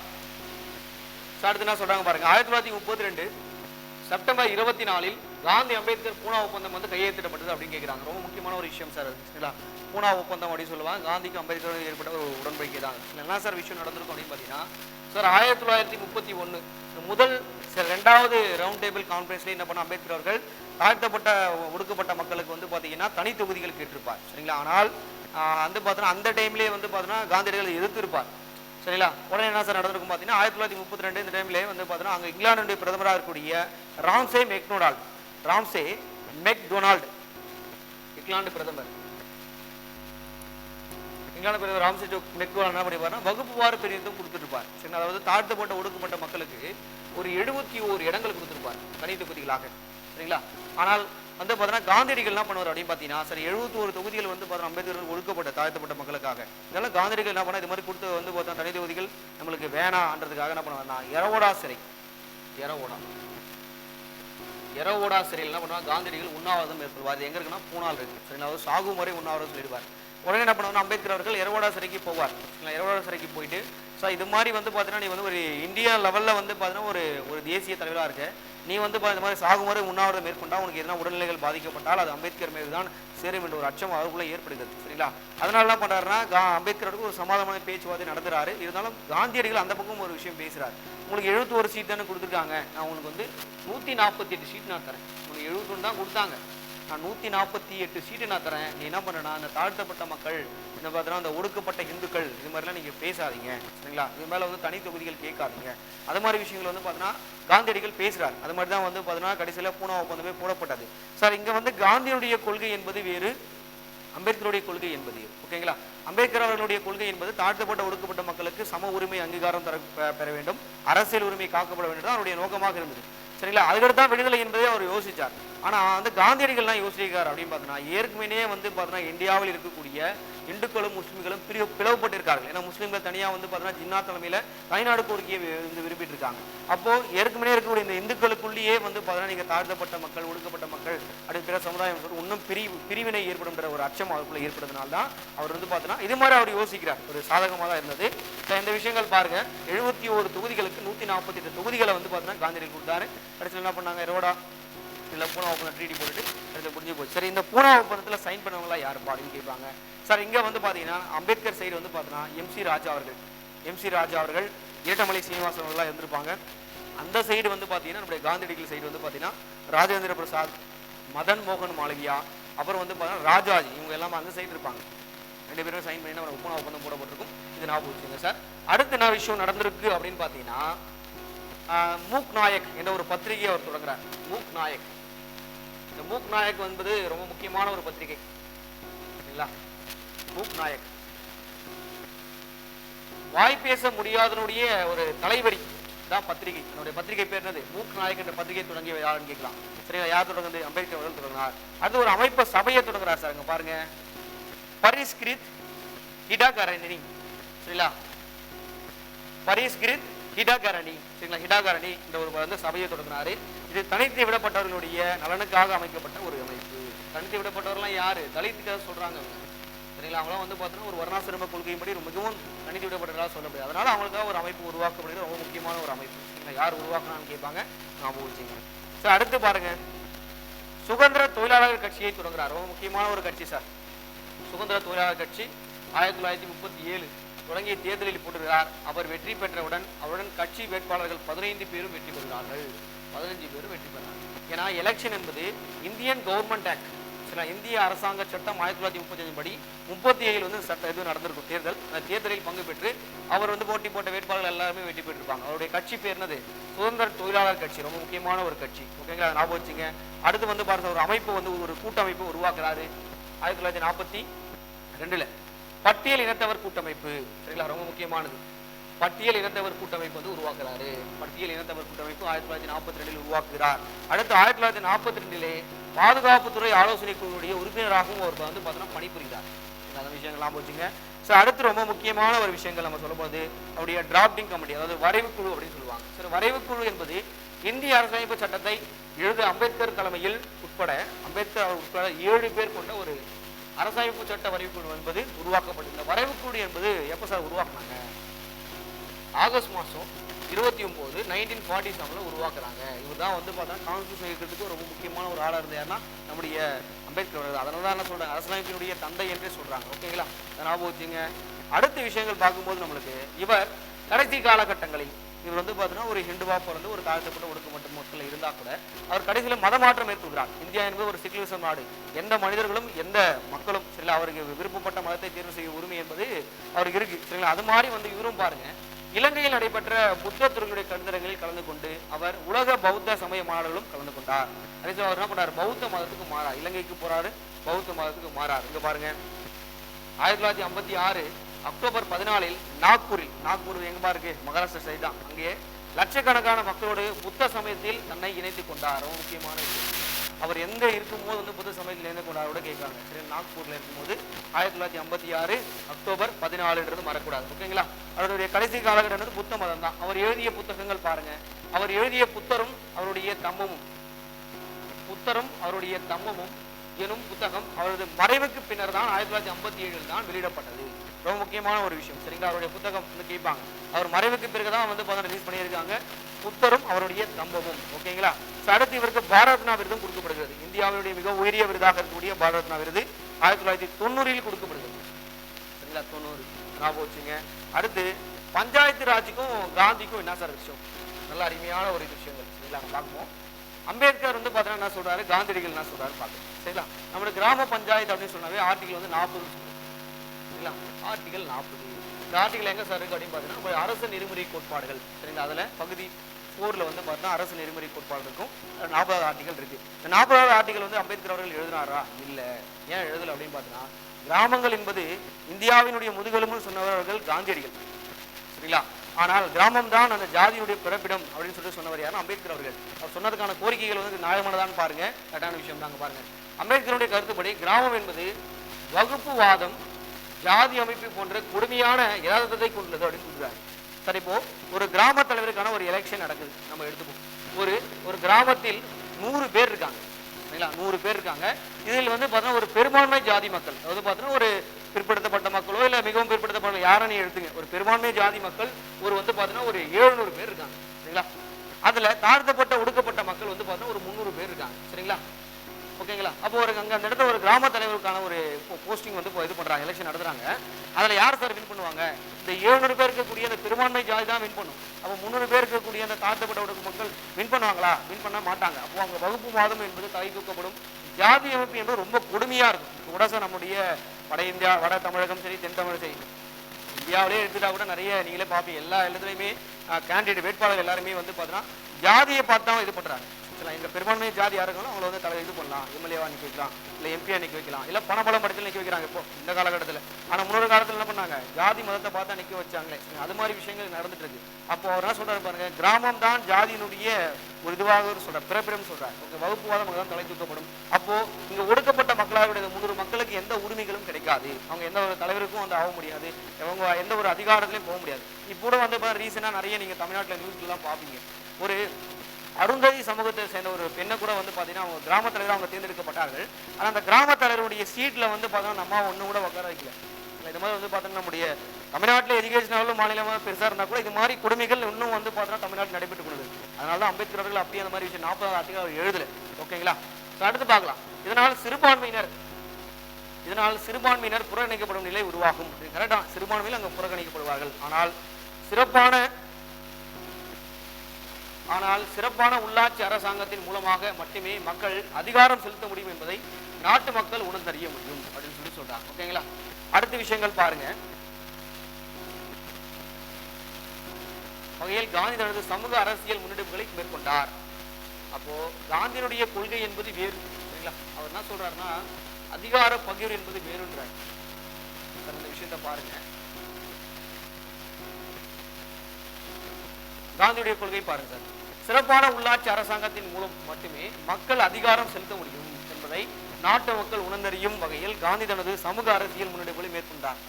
S1: ஸோ அடுத்து என்ன சொல்றாங்க பாருங்க. ஆயிரத்தி தொள்ளாயிரத்தி முப்பத்தி ரெண்டு செப்டம்பர் இருபத்தி நாலில் காந்தி அம்பேத்கர் பூனா ஒப்பந்தம் வந்து கையெழுத்திடப்பட்டது அப்படின்னு கேட்குறாங்க ரொம்ப முக்கியமான ஒரு விஷயம் சார் அது. சரிங்களா? பூனா ஒப்பந்தம் அப்படின்னு சொல்லுவாங்க. காந்திக்கு அம்பேத்கர் ஏற்பட்ட ஒரு உடன்படிக்கை தான். என்ன சார் விஷயம் நடந்திருக்கும் அப்படின்னு பார்த்தீங்கன்னா சார் ஆயிரத்தி தொள்ளாயிரத்தி முப்பத்தி ஒன்று முதல் சார் ரெண்டாவது ரவுண்ட் டேபிள் கான்ஃபரன்ஸ்ல என்ன பண்ண அம்பேத்கர் அவர்கள் தாழ்த்தப்பட்ட ஒடுக்கப்பட்ட மக்களுக்கு வந்து பார்த்தீங்கன்னா தனி தொகுதிகள் கேட்டிருப்பார். சரிங்களா? ஆனால் வந்து பார்த்தோன்னா அந்த டைம்லேயே வந்து பார்த்தோன்னா காந்தியடிகள் எதிர்த்திருப்பார். சரிங்களா? உடனே என்ன சார் நடந்திருக்கும் பார்த்தீங்கன்னா ஆயிரத்தி தொள்ளாயிரத்தி முப்பத்தி ரெண்டு இந்த டைம்லேயே வந்து பார்த்தோன்னா அங்கே இங்கிலாந்துடைய பிரதமராக இருக்கக்கூடிய ராம்சே மெக்னோடால் ராம்சே மெக்டொனால்டு. இங்கிலாந்து பிரதமர். இங்கிலாந்து பிரதமர் ராம்சே ஜோக் மெக்டொனால்டு என்ன பண்ணிப்பாருன்னா வகுப்புவார பிரிவினத்தும் கொடுத்துருப்பார் சரி அதாவது தாழ்த்தப்பட்ட ஒடுக்கப்பட்ட மக்களுக்கு ஒரு எழுபத்தி ஓரு இடங்கள் கொடுத்துருப்பார் தனி தொகுதிகளாக. சரிங்களா? ஆனால் வந்து பார்த்தீங்கன்னா காந்தியடிகள் என்ன பண்ணுவார் அப்படின்னு பார்த்தீங்கன்னா சரி எழுபத்தி ஒரு தொகுதிகள் வந்து பார்த்தீங்கன்னா அம்பேத்கர் ஒடுக்கப்பட்ட தாழ்த்தப்பட்ட மக்களுக்காக. இதெல்லாம் காந்தியடிகள் என்ன பண்ணா இது மாதிரி கொடுத்து வந்து பார்த்தா தனி தொகுதிகள் நம்மளுக்கு வேணான்றதுக்காக என்ன பண்ணுவாருன்னா எரவோடா சிறை. எரவோடா. எரவோடா சிறையில் என்ன பண்ணுவாங்க காந்தியடிகள் உண்ணாவிரதம் மேற்கொள்வார். அது எங்க இருக்குன்னா? பூனால் இருக்கு. சரிங்களா அதாவது சாகும் வரை உண்ணாவிரதம் சொல்லிடுவார். உடனே என்ன பண்ணுவாங்க அம்பேத்கர் அவர்கள் எரவோடா சிறைக்கு போவார். சரிங்களா எரவோடா சிறைக்கு போயிட்டு ஸோ இது மாதிரி வந்து பார்த்தீங்கன்னா நீ வந்து ஒரு இந்தியா லெவலில் வந்து பார்த்தீங்கன்னா ஒரு ஒரு தேசிய தலைவராக இருக்க. நீ வந்து இந்த மாதிரி சாகும் உண்ணாவிரதம் மேற்கொண்டால் உனக்கு எதனா உடல்நிலைகள் பாதிக்கப்பட்டால் அது அம்பேத்கர் மீது தான் சேரும் என்ற ஒரு அச்சம் அவருக்குள்ளே ஏற்படுகிறது. சரிங்களா? அதனால என்ன பண்றாருன்னா கா அம்பேத்கருக்கு ஒரு சமாதானமான பேச்சுவார்த்தை நடத்துகிறாரு இருந்தாலும் காந்தியடிகள் அந்த பக்கம் ஒரு விஷயம் பேசுகிறார் உங்களுக்கு எழுபத்தோரு சீட் தானே கொடுத்துருக்காங்க. நான் உங்களுக்கு வந்து நூற்றி நாற்பத்தி எட்டு சீட் நான் தரேன். உங்களுக்கு எழுபத்தொன்று தான் கொடுத்தாங்க. நான் நூற்றி நாற்பத்தி எட்டு சீட்டு நான் தரேன். நீ என்ன பண்ணனா அந்த தாழ்த்தப்பட்ட மக்கள் இந்த பார்த்தீங்கன்னா அந்த ஒடுக்கப்பட்ட இந்துக்கள் இது மாதிரிலாம் நீங்கள் பேசாதீங்க. சரிங்களா? இது மேலே வந்து தனி தொகுதிகள் கேட்காதீங்க. அது மாதிரி விஷயங்கள் வந்து பார்த்தீங்கன்னா காந்தியடிகள் பேசுறாரு. அது மாதிரி தான் வந்து பார்த்தீங்கன்னா கடைசியில் பூனா ஒப்பந்தமே போடப்பட்டது. சார் இங்கே வந்து காந்தியுடைய கொள்கை என்பது வேறு அம்பேத்கருடைய கொள்கை என்பது. ஓகேங்களா? அம்பேத்கர் அவர்களுடைய கொள்கை என்பது தாழ்த்தப்பட்ட ஒடுக்கப்பட்ட மக்களுக்கு சம உரிமை அங்கீகாரம் தர பெற வேண்டும். அரசியல் உரிமை காக்கப்பட வேண்டும் தான் அவருடைய நோக்கமாக இருந்தது. சரிங்களா? அதுக்கடுத்து தான் விடுதலை என்பதை அவர் யோசிச்சார். ஆனால் வந்து காந்தியடிகள்லாம் யோசிக்கிறார் அப்படின்னு பார்த்தோன்னா ஏற்கனவே வந்து பார்த்தோன்னா இந்தியாவில் இருக்கக்கூடிய இந்துக்களும் முஸ்லீம்களும் பிரிவு பிளவுபட்டிருக்கார்கள். ஏன்னா முஸ்லீம்கள் தனியாக வந்து பார்த்தோன்னா ஜின்னா தலைமையில் தனிநாடு கோரிக்கையை வந்து விரும்பிட்டு இருக்காங்க அப்போது ஏற்கனவே இருக்கக்கூடிய இந்த இந்துக்களுக்குள்ளேயே வந்து பார்த்தோன்னா நீங்கள் தாழ்த்தப்பட்ட மக்கள் ஒடுக்கப்பட்ட மக்கள் அப்படி பிற சமுதாயம் சொல்லி இன்னும் பிரிவு பிரிவினை ஏற்படும்ன்ற ஒரு அச்சம் அவருக்குள்ளே ஏற்படுறதுனால தான் அவர் வந்து பார்த்தோன்னா இது மாதிரி அவர் யோசிக்கிறார். ஒரு சாதகமாக தான் இருந்தது. So, இந்த விஷயங்கள் பாருங்க. எழுபத்தி ஒரு தொகுதிகளுக்கு நூற்றி நாற்பத்தி எட்டு தொகுதிகளை வந்து பார்த்தோன்னா காந்தியடிகள் கொடுத்தாரு. கடைசியில் என்ன பண்ணாங்க? ரோடா இல்லை பூனா ஒப்பந்தம் ட்ரீடி போட்டுட்டு புரிஞ்சு முடிஞ்சு போச்சு. சரி இந்த பூனா ஒப்பந்தத்தில் சைன் பண்ணவங்களா யார் அப்படின்னு கேட்பாங்க. சார் இங்கே வந்து பார்த்தீங்கன்னா அம்பேத்கர் சைடு வந்து பார்த்தீங்கன்னா எம்சி ராஜா அவர்கள். எம்சி ராஜா அவர்கள் இரட்டமலை சீனிவாசன் அவர்களாக இருந்திருப்பாங்க. அந்த சைடு வந்து பார்த்தீங்கன்னா நம்முடைய காந்தியடிகள் சைடு வந்து பார்த்தீங்கன்னா ராஜேந்திர பிரசாத் மதன் மோகன் மாளவியா அப்புறம் வந்து பார்த்தீங்கன்னா ராஜாஜி இவங்க எல்லாமே அந்த சைடு இருப்பாங்க. ரெண்டு பேரும் சைன் பண்ணி நம்ம பூனா ஒப்பந்தம் போடப்பட்டிருக்கும். இது ஞாபகம் வச்சுங்க சார். அடுத்து என்ன விஷயம் நடந்திருக்கு அப்படின்னு பார்த்தீங்கன்னா மூக் நாயக் என்ற ஒரு பத்திரிகையை அவர் தொடங்குறார். மூக் நாயக். இந்த மூக் நாயக் என்பது ரொம்ப முக்கியமான ஒரு பத்திரிகை. சரிங்களா? மூக் நாயக். வாய் பேச முடியாதனுடைய ஒரு தலைவரி தான் பத்திரிகை. என்னுடைய பத்திரிகை பேர் என்னது? மூக் நாயக் என்ற பத்திரிகை தொடங்கிய யாருன்னு கேட்கலாம். சரிங்களா? யார் தொடங்குது? அம்பேத்கர் அவர்கள் தொடங்கினார். அது ஒரு அமைப்பை சபையை தொடங்குறார் சார் இங்க பாருங்க. பரிஸ்கிருத் ஹிடாகரணி சரிங்களா? பரிஸ்கிருத் ஹிடாகரணி சரிங்களா? ஹிடாகரணி இந்த ஒரு வந்து சபையை தொடங்கினாரு. இது தனித்து விடப்பட்டவர்களுடைய நலனுக்காக அமைக்கப்பட்ட ஒரு அமைப்பு. தனித்து விடப்பட்டவர்கள்லாம் யாரு? தலித்துக்காக சொல்றாங்க சரிங்களா? அவங்களாம் வந்து பார்த்தோன்னா ஒரு வர்ணாசிரம கொள்கையின்படி மிகவும் தனித்து விடப்பட்டதாக சொல்ல முடியாது. அதனால அவங்களுக்காக ஒரு அமைப்பு உருவாக்கப்படுகிறது. ரொம்ப முக்கியமான ஒரு அமைப்பு. யார் உருவாக்கணும்னு கேட்பாங்க. ஞாபகம் வச்சுங்க சார் அடுத்து பாருங்க. சுதந்திர தொழிலாளர் கட்சியை தொடங்குறார். ரொம்ப முக்கியமான ஒரு கட்சி சார். சுதந்திர தொழிலாளர் கட்சி ஆயிரத்தி தொள்ளாயிரத்தி முப்பத்தி ஏழு தொடங்கிய தேர்தலில் போட்டுகிறார் அவர் வெற்றி பெற்றவுடன் அவருடன் கட்சி வேட்பாளர்கள் பதினைந்து பேரும் வெற்றி பெறுகிறார்கள். பதினஞ்சு பேர் வெற்றி பெறாங்க. ஏன்னா எலெக்ஷன் என்பது இந்தியன் கவர்மெண்ட் ஆக்ட் சில இந்திய அரசாங்க சட்டம் ஆயிரத்தி தொள்ளாயிரத்தி முப்பத்தி படி முப்பத்தி ஏழில் வந்து சட்ட இது நடந்திருக்கும். தேர்தல் அந்த தேர்தலில் பங்கு பெற்று அவர் வந்து போட்டி போட்ட வேட்பாளர்கள் எல்லாருமே வெற்றி பெற்றிருப்பாங்க. அவருடைய கட்சி பேர் என்னது? சுதந்திர தொழிலாளர் கட்சி. ரொம்ப முக்கியமான ஒரு கட்சி. ஓகேங்களா ஞாபகம் வச்சுங்க. அடுத்து வந்து பாருங்க ஒரு அமைப்பு வந்து ஒரு கூட்டமைப்பு உருவாக்குறாரு. ஆயிரத்தி தொள்ளாயிரத்தி நாற்பத்தி ரெண்டுல. பட்டியல் இனத்தவர் கூட்டமைப்பு. சரிங்களா? ரொம்ப முக்கியமானது. பட்டியல் இனத்தவர் கூட்டமைப்பு வந்து உருவாக்குறாரு. பட்டியல் இனத்தவர் கூட்டமைப்பு ஆயிரத்தி தொள்ளாயிரத்தி நாற்பத்தி ரெண்டில் உருவாக்குகிறார். அடுத்து ஆயிரத்தி தொள்ளாயிரத்தி நாற்பத்தி ரெண்டிலே பாதுகாப்புத்துறை ஆலோசனை குழுவுடைய உறுப்பினராகவும் அவர் வந்து பார்த்தோன்னா பணிபுரிகிறார். அந்த விஷயங்கள்லாம் போச்சுங்க. ஸோ அடுத்து ரொம்ப முக்கியமான ஒரு விஷயங்கள் நம்ம சொல்லும்போது அவருடைய டிராப்டிங் கமிட்டி அதாவது வரைவு குழு அப்படின்னு சொல்லுவாங்க. சரி வரைவு குழு என்பது இந்திய அரசமைப்பு சட்டத்தை எழுத அம்பேத்கர் தலைமையில் உட்பட அம்பேத்கர் அவர் உட்பட ஏழு பேர் கொண்ட ஒரு அரசமைப்பு சட்ட வரைவு குழு என்பது உருவாக்கப்பட்டது. இந்த வரைவு குழு என்பது எப்போ சார் உருவாக்குனாங்க? ஆகஸ்ட் மாதம் இருபத்தி ஒம்பது நைன்டீன் ஃபார்ட்டி செவனில் உருவாக்குறாங்க. இவர் தான் வந்து பார்த்தா கான்ஸ்டியூஷன் இருக்கிறதுக்கு ரொம்ப முக்கியமான ஒரு ஆளாக இருந்தார். யாருன்னா நம்முடைய அம்பேத்கர் அவர்கள். அதனால தான் என்ன சொல்கிறாங்க அரசியலமைப்பினுடைய தந்தை என்றே சொல்கிறாங்க ஓகேங்களா அதை ஞாபகம் வச்சுங்க. அடுத்த விஷயங்கள் பார்க்கும்போது நம்மளுக்கு இவர் கடைசி காலகட்டங்களில் இவர் வந்து பார்த்தீங்கன்னா ஒரு ஹிந்துவா பிறந்து ஒரு தாழ்த்தப்பட்ட ஒடுக்கப்பட்ட மக்கள் இருந்தால் கூட அவர் கடைசியில் மத மாற்றம் மேற்கொள்கிறார் இந்தியா என்பது ஒரு செகுலரிசம் நாடு. எந்த மனிதர்களும் எந்த மக்களும் சரிங்களா? அவருக்கு விருப்பப்பட்ட மதத்தை தேர்வு செய்ய உரிமை என்பது அவருக்கு இருக்கு. சரிங்களா? அது மாதிரி வந்து இவரும் பாருங்க. இலங்கையில் நடைபெற்ற புத்த துறவியுடைய கருத்தரங்களில் கலந்து கொண்டு அவர் உலக பௌத்த சமய மாணவர்களும் கலந்து கொண்டார். அதே அவர் என்ன பண்ணார்? பௌத்த மதத்துக்கு மாறார். இலங்கைக்கு போறாரு பௌத்த மதத்துக்கு மாறார். இங்க பாருங்க. ஆயிரத்தி தொள்ளாயிரத்தி ஐம்பத்தி ஆறு அக்டோபர் பதினாலில் நாக்பூரில் நாக்பூர் எங்கமா இருக்கு? மகாராஷ்டிரா சைடு தான். அங்கே லட்சக்கணக்கான மக்களோடு புத்த சமயத்தில் தன்னை இணைத்துக் கொண்டார். ரொம்ப முக்கியமான விஷயம். அவர் எங்க இருக்கும்போது வந்து புத்த சமயத்தில் இணைந்து கொண்டாரோட கேட்காங்க. சரி நாக்பூர்ல இருக்கும்போது ஆயிரத்தி தொள்ளாயிரத்தி ஐம்பத்தி ஆறு அக்டோபர் பதினாலுன்றது மறக்கூடாது ஓகேங்களா? அவருடைய கடைசி காலகட்டம் புத்த மதம் தான் அவர் எழுதிய புத்தகங்கள் பாருங்க. அவர் எழுதிய புத்தரும் அவருடைய தம்மமும் புத்தரும் அவருடைய தம்மமும் எனும் புத்தகம் அவரது மறைவுக்கு பின்னர் தான் ஆயிரத்தி தொள்ளாயிரத்தி ஐம்பத்தி ஏழில் தான் வெளியிடப்பட்டது. ரொம்ப முக்கியமான ஒரு விஷயம். சரிங்களா? அவருடைய புத்தகம் வந்து கேட்பாங்க. அவர் மறைவுக்கு பிறகு தான் வந்து பார்த்தா ரிலீஸ் பண்ணியிருக்காங்க. புத்தரும் அவருடைய தம்பமும். ஓகேங்களா? அடுத்து இவருக்கு பாரத்னா விருதும் கொடுக்கப்படுகிறது. இந்தியாவுடைய மிக உயரிய விருதாக இருக்கக்கூடிய பாரத்னா விருது ஆயிரத்தி தொள்ளாயிரத்தி தொண்ணூறில் கொடுக்கப்படுகிறது. சரிங்களா? தொண்ணூறு. ஞாபகம் வச்சுங்க அடுத்து பஞ்சாயத்து ராஜுக்கும் காந்திக்கும் என்ன சார் விஷயம்? நல்ல அருமையான ஒரு விஷயங்கள். சரிங்களா? நம்ம பார்ப்போம் அம்பேத்கர் வந்து பார்த்தீங்கன்னா என்ன சொல்றாரு? காந்தியடிகள் என்ன சொல்றாரு? பார்க்கலாம். சரிங்களா? நம்மளுக்கு கிராம பஞ்சாயத்து அப்படின்னு சொன்னாவே ஆர்டிகல் வந்து நாற்பது சரிங்களா? ஆர்டிகல் நாற்பது. இந்த ஆர்டிகல் எங்க சார் இருக்கு அப்படின்னு பார்த்தீங்கன்னா அரசு நெறிமுறை கோட்பாடுகள். சரிங்களா? அதுல பகுதி ஃபோர்ல வந்து பார்த்தீங்கன்னா அரசு நெறிமுறை கோட்பாடு இருக்கும். நாற்பதாவது ஆர்டிகல் இருக்கு. இந்த நாற்பதாவது ஆர்டிகல் வந்து அம்பேத்கர் அவர்கள் எழுதினாரா? இல்ல. ஏன் எழுதல அப்படின்னு பார்த்தீங்கன்னா கிராமங்கள் என்பது இந்தியாவினுடைய முதுகெலும்புன்னு சொன்னவர்கள் காந்தியடிகள். சரிங்களா? ஆனால் கிராமம் தான் அந்த ஜாதியுடைய பிறப்பிடம் அப்படின்னு சொல்லிட்டு சொன்னவர் யாரும் அம்பேத்கர் அவர்கள். அவர் சொன்னதுக்கான கோரிக்கைகள் வந்து நியாயமானதான்னு பாருங்க கரெக்டான விஷயம் தாங்க பாருங்க. அம்பேத்கருடைய கருத்துப்படி கிராமம் என்பது வகுப்புவாதம் ஜாதி அமைப்பு போன்ற கொடுமையான யதார்த்தத்தை கொண்டுள்ளது அப்படின்னு சொல்றாரு. சரி இப்போ ஒரு கிராம தலைவருக்கான ஒரு எலெக்ஷன் நடக்குது. நம்ம எடுத்துப்போம். ஒரு ஒரு கிராமத்தில் நூறு பேர் இருக்காங்க. சரிங்களா? நூறு பேர் இருக்காங்க. இதில் வந்து பார்த்தீங்கன்னா ஒரு பெரும்பான்மை ஜாதி மக்கள் அதாவது பார்த்தோன்னா ஒரு பிற்படுத்தப்பட்ட மக்களோ இல்லை மிகவும் பிற்படுத்தப்பட்ட யாரை நீ எடுத்துங்க ஒரு பெரும்பான்மை ஜாதி மக்கள் ஒரு வந்து பார்த்தீங்கன்னா ஒரு ஏழுநூறு பேர் இருக்காங்க. சரிங்களா? அதில் தாழ்த்தப்பட்ட ஒடுக்கப்பட்ட மக்கள் வந்து பார்த்தீங்கன்னா ஒரு முந்நூறு பேர் இருக்காங்க. சரிங்களா? ஓகேங்களா? அப்போ ஒரு அங்கே அந்த இடத்துல ஒரு கிராம தலைவருக்கான ஒரு போஸ்டிங் வந்து இப்போ இது பண்ணுறாங்க எலெக்ஷன் நடத்துறாங்க. அதில் யார் சார் வின் பண்ணுவாங்க? இந்த ஏழுநூறு பேர் இருக்கக்கூடிய அந்த பெரும்பான்மை ஜாதி தான் வின் பண்ணும். அப்போ முந்நூறு பேர் இருக்கக்கூடிய அந்த தாழ்த்தப்பட்ட ஒடுக்கு மக்கள் வின் பண்ணுவாங்களா? வின் பண்ண மாட்டாங்க. அப்போ அவங்க வகுப்பு வாதம் என்பது தலை தூக்கப்படும். ஜாதி அமைப்பு என்பது ரொம்ப கொடுமையாக இருக்கும். இப்போ கூட சார் நம்முடைய வட இந்தியா வட தமிழகம் சரி தென் தமிழகம் சரி. இந்தியாவிலே எடுத்துட்டா கூட நிறைய நீங்களே பார்ப்பீங்க. எல்லா இடத்துலையுமே கேண்டிடேட் வேட்பாளர் எல்லாருமே வந்து பார்த்தீங்கன்னா ஜாதியை பார்த்து தான் இது பண்றாங்க வச்சுக்கலாம் இந்த பெரும்பான்மை ஜாதி யாருங்களும் அவங்கள வந்து தலை இது பண்ணலாம். எம்எல்ஏவா நிற்க வைக்கலாம். இல்லை எம்பியா நிற்க வைக்கலாம். இல்ல பணபலம் படத்தில் நிற்க வைக்கிறாங்க இப்போ இந்த காலகட்டத்தில். ஆனால் முன்னொரு காலத்தில் என்ன பண்ணாங்க? ஜாதி மதத்தை பார்த்தா நிற்க வச்சாங்களே. அது மாதிரி விஷயங்கள் நடந்துட்டு இருக்கு. அப்போ அவர் என்ன சொல்றாரு பாருங்க? கிராமம் தான் ஜாதியினுடைய ஒரு இதுவாக ஒரு சொல்றார். பிறப்பிடம் சொல்றார். ஓகே வகுப்புவாதம் தான் தலை தூக்கப்படும். அப்போ இங்க ஒடுக்கப்பட்ட மக்களாக முன்னூறு மக்களுக்கு எந்த உரிமைகளும் கிடைக்காது. அவங்க எந்த ஒரு தலைவருக்கும் வந்து ஆக முடியாது. அவங்க எந்த ஒரு அதிகாரத்திலையும் போக முடியாது. இப்போ கூட வந்து இப்போ ரீசெண்டாக நிறைய நீங்க தமிழ்நாட்டில் நியூஸ்லாம் பார்ப்பீங்க ஒரு அருந்ததி சமூகத்தை சேர்ந்த ஒரு பெண்ணை கூட வந்து பார்த்தீங்கன்னா அவங்க கிராம அவங்க தேர்ந்தெடுக்கப்பட்டார்கள். ஆனால் அந்த கிராம தலைவருடைய சீட்டில் வந்து பார்த்தோன்னா நம்ம ஒன்று கூட உட்கார வைக்கல. இது மாதிரி வந்து பார்த்தோம்னா நம்முடைய தமிழ்நாட்டில் எஜுகேஷனாலும் மாநிலமாக பெருசாக இருந்தால் கூட இது மாதிரி கொடுமைகள் இன்னும் வந்து பார்த்தோன்னா தமிழ்நாட்டில் நடைபெற்று கொண்டு அதனால தான் அம்பேத்கர் அவர்கள் அப்படியே அந்த மாதிரி விஷயம் நாற்பதாவது ஆர்டிகல் அவர் எழுதலை. ஓகேங்களா? ஸோ அடுத்து பார்க்கலாம். இதனால் சிறுபான்மையினர் இதனால் சிறுபான்மையினர் புறக்கணிக்கப்படும் நிலை உருவாகும். கரெக்டா சிறுபான்மையில் அங்கே புறக்கணிக்கப்படுவார்கள். ஆனால் சிறப்பான ஆனால் சிறப்பான உள்ளாட்சி அரசாங்கத்தின் மூலமாக மட்டுமே மக்கள் அதிகாரம் செலுத்த முடியும் என்பதை நாட்டு மக்கள் உணர்ந்தறிய முடியும் அப்படின்னு சொல்லி சொல்றாங்க. ஓகேங்களா அடுத்த விஷயங்கள் பாருங்க. வகையில் காந்தி தனது சமூக அரசியல் முன்னெடுப்புகளை மேற்கொண்டார். அப்போ காந்தியினுடைய கொள்கை என்பது வேறு. சரிங்களா? அவர் என்ன சொல்றாருன்னா அதிகார பகிர்வு என்பது வேறுன்றார். சார், இந்த விஷயத்தை பாருங்க. காந்தியுடைய கொள்கை பாருங்க சார். சிறப்பான உள்ளாட்சி அரசாங்கத்தின் மூலம் மட்டுமே மக்கள் அதிகாரம் செலுத்த முடியும் என்பதை நாட்டு மக்கள் உணர்ந்தறியும் வகையில் காந்தி தனது சமூக அரசியல் முன்னெடுப்புகளை மேற்கொண்டார்.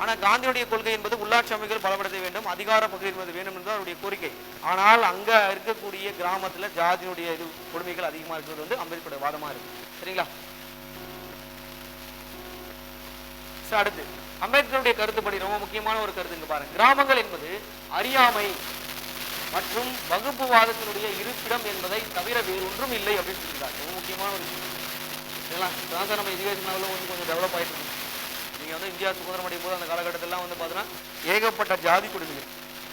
S1: ஆனா காந்தியுடைய கொள்கை என்பது உள்ளாட்சி அமைப்புகள் பலப்படுத்த வேண்டும் அதிகார பகுதி என்பது வேண்டும் என்பது அவருடைய கோரிக்கை. ஆனால் அங்க இருக்கக்கூடிய கிராமத்துல ஜாதியினுடைய இது கொடுமைகள் அதிகமா இருக்கிறது வந்து அம்பேத்கரோட வாதமாக இருக்கு. சரிங்களா? அடுத்து. அம்பேத்கருடைய கருத்துப்படி ரொம்ப முக்கியமான ஒரு கருத்து இங்க பாருங்க. கிராமங்கள் என்பது அறியாமை மற்றும் வகுப்புவாதத்தினுடைய இருப்பிடம் என்பதை தவிர வேறு ஒன்றும் இல்லை அப்படின்னு சொல்லியிருக்காங்க. ரொம்ப முக்கியமான ஒரு விஷயம். சரிங்களா? இப்பதான் சார் நம்ம எஜுகேஷன் லெவலில் வந்து கொஞ்சம் டெவலப் ஆகிட்டு இருக்கு. நீங்கள் வந்து இந்தியா சுதந்திரம் அடையும் போது அந்த காலகட்டத்திலாம் வந்து பார்த்தீங்கன்னா ஏகப்பட்ட ஜாதி கொடுமைகள்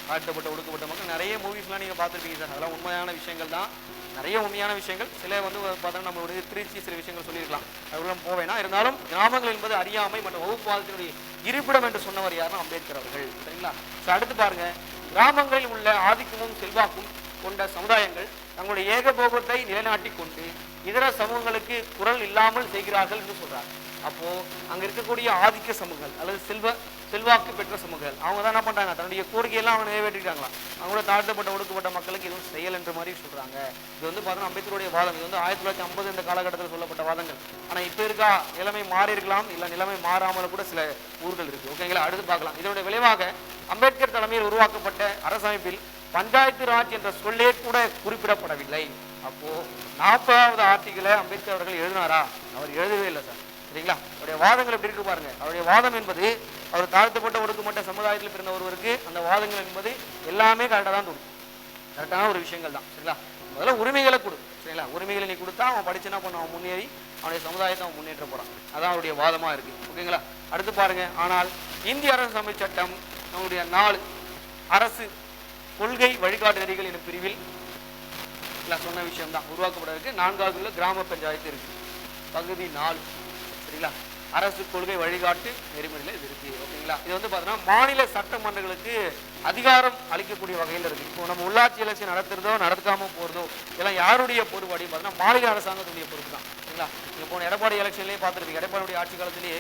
S1: தாழ்த்தப்பட்ட ஒடுக்கப்பட்ட மக்கள் நிறைய மூவிஸ்லாம் நீங்கள் பார்த்துருப்பீங்க சார். அதெல்லாம் உண்மையான விஷயங்கள் தான். நிறைய உண்மையான விஷயங்கள். சில வந்து பார்த்தீங்கன்னா நம்மளுடைய திருச்சி சில விஷயங்கள் சொல்லியிருக்கலாம். அதுக்குள்ள போவேனா? இருந்தாலும் கிராமங்கள் என்பது அறியாமை மற்றும் வகுப்புவாதத்தினுடைய இருப்பிடம் என்று சொன்னவர் யாருன்னா அம்பேத்கர் அவர்கள். சரிங்களா? ஸோ அடுத்து பாருங்க. கிராமங்களில் உள்ள ஆதிக்கமும் செல்வாக்கும் கொண்ட சமுதாயங்கள் தங்களுடைய ஏகபோகத்தை நிலைநாட்டி கொண்டு இதர சமூகங்களுக்கு குரல் இல்லாமல் செய்கிறார்கள் என்று சொல்றாங்க. அப்போ அங்க இருக்கக்கூடிய ஆதிக்க சமூகங்கள் அல்லது செல்வ செல்வாக்கு பெற்ற சமூகங்கள் அவங்க தான் என்ன பண்றாங்க? தன்னுடைய கோரிக்கையெல்லாம் அவங்க நிறைவேற்றிட்டாங்களா அவங்களோட தாழ்த்தப்பட்ட ஒடுக்கப்பட்ட மக்களுக்கு எதுவும் செயல் என்ற மாதிரி சொல்றாங்க. இது வந்து பார்த்தீங்கன்னா அம்பேத்கருடைய வாதம். இது வந்து ஆயிரத்தி தொள்ளாயிரத்தி ஐம்பது இந்த காலகட்டத்தில் சொல்லப்பட்ட வாதங்கள். ஆனா இப்போ இருக்கா நிலைமை மாறி இருக்கலாம் இல்ல நிலைமை மாறாமல் கூட சில ஊர்கள் இருக்கு. ஓகேங்களா? அடுத்து பார்க்கலாம். இதனுடைய விளைவாக அம்பேத்கர் தலைமையில் உருவாக்கப்பட்ட அரசமைப்பில் பஞ்சாயத்து ராஜ் என்ற சொல்லே கூட குறிப்பிடப்படவில்லை. அப்போ நாற்பதாவது ஆர்டிகளை அம்பேத்கர் அவர்கள் எழுதினாரா? அவர் எழுதவே இல்லை சார். சரிங்களா? அவருடைய வாதங்கள் எப்படி இருக்கு பாருங்க. அவருடைய வாதம் என்பது அவர் தாழ்த்தப்பட்ட ஒடுக்கப்பட்ட சமுதாயத்தில் பிறந்த ஒருவருக்கு அந்த வாதங்கள் என்பது எல்லாமே கரெக்டாக தான் தோணும் கரெக்டான ஒரு விஷயங்கள் தான். சரிங்களா? முதல்ல உரிமைகளை கொடு. சரிங்களா? உரிமைகளை நீ கொடுத்தா அவன் படிச்சு என்ன பண்ணுவான்? அவன் முன்னேறி அவனுடைய சமுதாயத்தை அவன் முன்னேற்ற போறான். அதான் அவருடைய வாதமா இருக்கு. ஓகேங்களா? அடுத்து பாருங்க. ஆனால் இந்திய அரசு சட்டம் நம்முடைய நாலு அரசு கொள்கை வழிகாட்டு நெறிகள் எனும் பிரிவில் நான் சொன்ன விஷயம் தான் உருவாக்கப்பட இருக்கு நான்காவது உள்ள கிராம பஞ்சாயத்து இருக்கு. பகுதி நாலு. சரிங்களா? அரசு கொள்கை வழிகாட்டு நெறிமுறையில் இது இருக்கு. ஓகேங்களா? இது வந்து பார்த்தீங்கன்னா மாநில சட்டமன்றங்களுக்கு அதிகாரம் அளிக்கக்கூடிய வகையில் இருக்கு. இப்போ நம்ம உள்ளாட்சி எலெக்ஷன் நடத்துறதோ நடத்தாமல் போறதோ இதெல்லாம் யாருடைய பொறுப்பு அப்படின்னு பார்த்தீங்கன்னா மாநில அரசாங்கத்துடைய பொறுப்பு தான் சரிங்களா நீங்க போன எடப்பாடி எலெக்ஷன்லேயே பார்த்துருப்பீங்க எடப்பாடியுடைய ஆட்சி காலத்திலேயே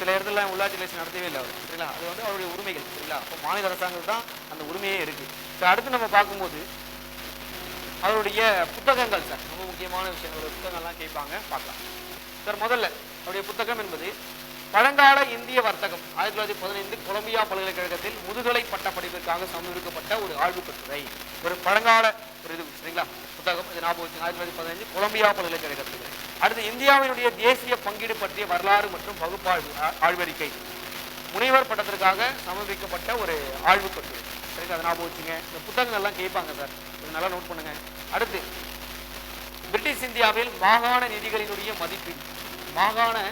S1: சில இடத்துல உள்ளாட்சி எலெக்ஷன் நடத்தவே இல்லை அவர். சரிங்களா? அது வந்து அவருடைய உரிமைகள். சரிங்களா? அப்போ மாநில அரசாங்கம் தான் அந்த உரிமையே இருக்குது ஸோ அடுத்து நம்ம பார்க்கும்போது அவருடைய புத்தகங்கள் சார் ரொம்ப முக்கியமான விஷயங்கள். ஒரு புத்தகங்கள்லாம் கேட்பாங்க. பார்க்கலாம். சார் முதல்ல அவருடைய புத்தகம் என்பது பழங்கால இந்திய வர்த்தகம். ஆயிரத்தி தொள்ளாயிரத்தி பதினைந்து கொலம்பியா பல்கலைக்கழகத்தில் முதுகலை பட்டப்படிப்பிற்காக சமர்ப்பிக்கப்பட்ட ஒரு ஆய்வு கட்டுரை. ஒரு பழங்கால ஒரு இது சரிங்களா? புத்தகம். இது ஞாபகம் வச்சு ஆயிரத்தி தொள்ளாயிரத்தி பதினைஞ்சு கொலம்பியா பல்கலைக்கழகத்தில். அடுத்து இந்தியாவினுடைய தேசிய பங்கீடு பற்றிய வரலாறு மற்றும் பகுப்பாய்வு ஆ- ஆய்வறிக்கை. முனைவர் பட்டத்திற்காக சமர்ப்பிக்கப்பட்ட ஒரு ஆய்வு கட்டுரை. சரிங்களா? அதை ஞாபகம் வச்சுங்க. இந்த புத்தகங்கள்லாம் கேட்பாங்க சார். இது நல்லா நோட் பண்ணுங்க. அடுத்து பிரிட்டிஷ் இந்தியாவில் மாகாண நிதிகளினுடைய மதிப்பீடு. மாகாண